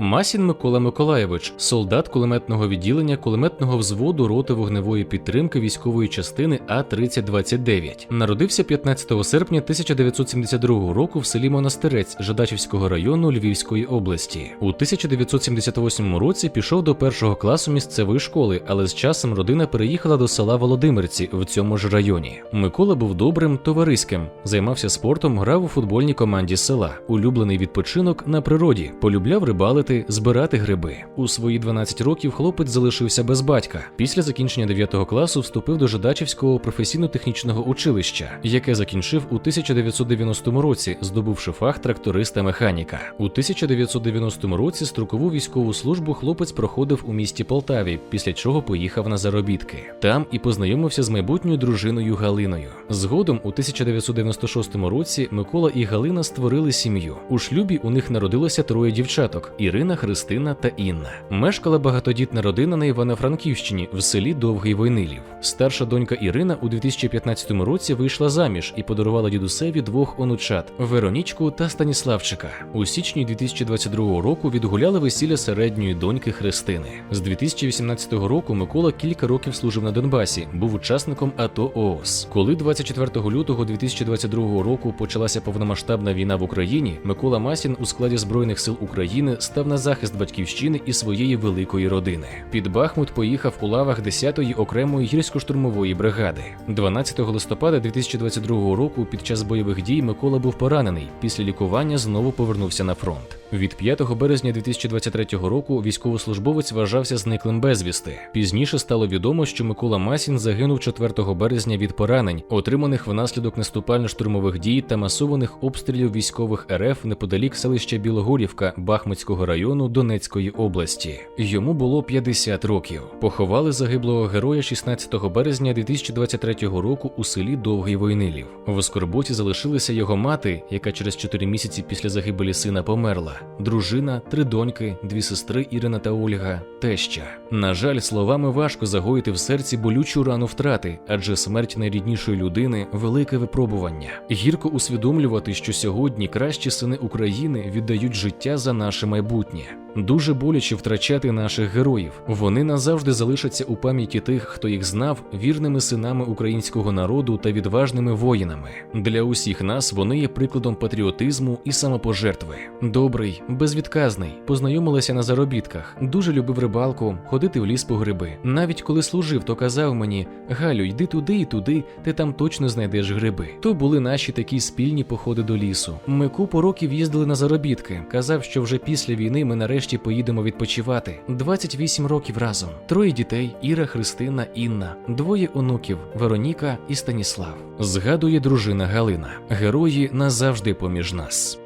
Масін Микола Миколаєвич, солдат кулеметного відділення кулеметного взводу роти вогневої підтримки військової частини А-3029. Народився 15 серпня 1972 року в селі Монастирець Жадачівського району Львівської області. У 1978 році пішов до першого класу місцевої школи, але з часом родина переїхала до села Володимирці в цьому ж районі. Микола був добрим, товариським, займався спортом, грав у футбольній команді села. Улюблений відпочинок на природі, полюбляв рибалити, збирати гриби. У свої 12 років хлопець залишився без батька. Після закінчення 9 класу вступив до Жидачівського професійно-технічного училища, яке закінчив у 1990 році, здобувши фах тракториста-механіка. У 1990 році строкову військову службу хлопець проходив у місті Полтаві, після чого поїхав на заробітки. Там і познайомився з майбутньою дружиною Галиною. Згодом, у 1996 році, Микола і Галина створили сім'ю. У шлюбі у них народилося троє дівчаток: Ірина, Христина та Інна. Мешкала багатодітна родина на Івано-Франківщині в селі Довгий Войнилів. Старша донька Ірина у 2015 році вийшла заміж і подарувала дідусеві двох онучат Веронічку та Станіславчика. У січні 2022 року відгуляли весілля середньої доньки Христини. З 2018 року Микола кілька років служив на Донбасі, був учасником АТО ООС. Коли 24 лютого 2022 року почалася повномасштабна війна в Україні, Микола Масін у складі збройних сил України став на захист батьківщини і своєї великої родини. Під Бахмут поїхав у лавах 10-ї окремої гірсько-штурмової бригади. 12 листопада 2022 року під час бойових дій Микола був поранений. Після лікування знову повернувся на фронт. Від 5 березня 2023 року військовослужбовець вважався зниклим безвісти. Пізніше стало відомо, що Микола Масін загинув 4 березня від поранень, отриманих внаслідок наступально-штурмових дій та масованих обстрілів військових РФ неподалік селища Білогорівка Бахмутського району Донецької області. Йому було 50 років. Поховали загиблого героя 16 березня 2023 року у селі Довгий Войнилів. В скорботі залишилася його мати, яка через 4 місяці після загибелі сина померла. Дружина, три доньки, дві сестри Ірина та Ольга, теща. На жаль, словами важко загоїти в серці болючу рану втрати, адже смерть найріднішої людини велике випробування. Гірко усвідомлювати, що сьогодні кращі сини України віддають життя за наше майбутнє майбутнє. Дуже боляче втрачати наших героїв. Вони назавжди залишаться у пам'яті тих, хто їх знав, вірними синами українського народу та відважними воїнами. Для усіх нас вони є прикладом патріотизму і самопожертви. Добрий, безвідказний, познайомилися на заробітках, дуже любив рибалку, ходити в ліс по гриби. Навіть коли служив, то казав мені: Галю, йди туди і туди, ти там точно знайдеш гриби. То були наші такі спільні походи до лісу. Ми купу років їздили на заробітки. Казав, що вже після війни ми нарешті поїдемо відпочивати. 28 років разом. Троє дітей: Іра, Христина, Інна, двоє онуків Вероніка і Станіслав. Згадує дружина Галина. Герої назавжди поміж нас.